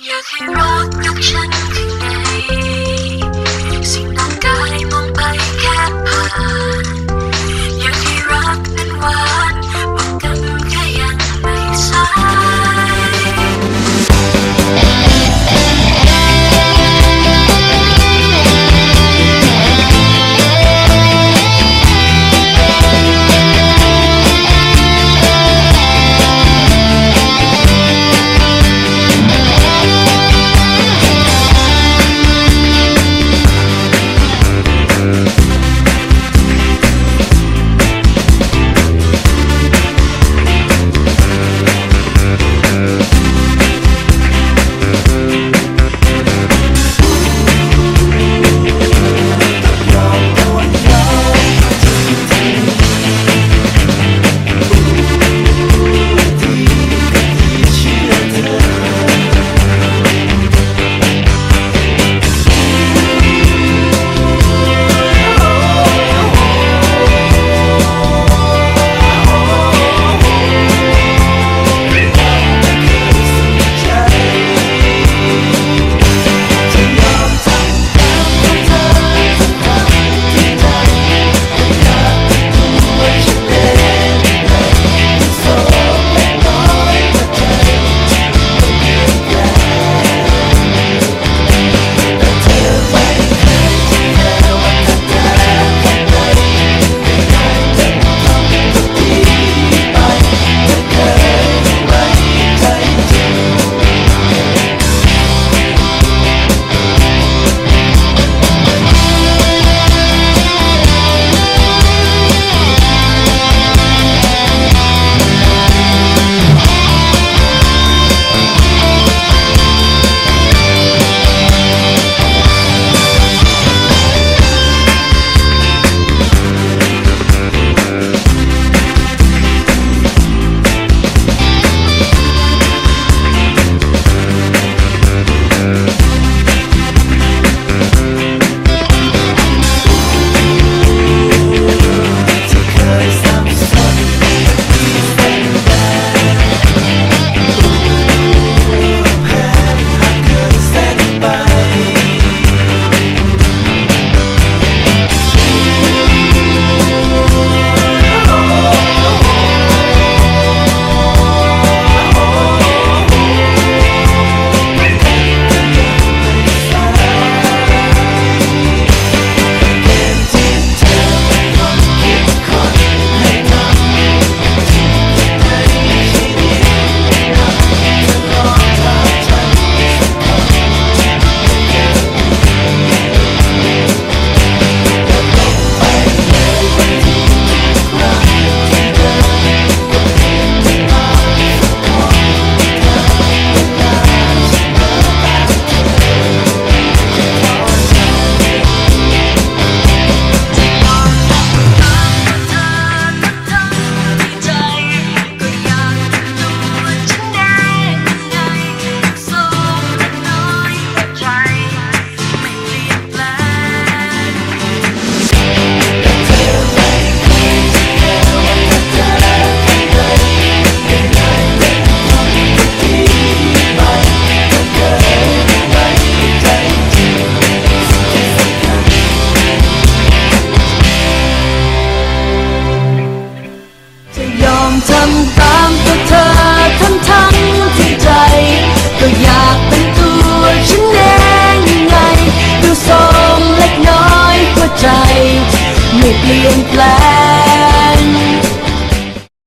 อยาก ทำตามตัวเธอทั้งทั้งที่ใจ ก็อยากเป็นตัวฉันเองยังไงดูโทรมเล็กน้อยหัวใจ ไม่เปลี่ยนแปลง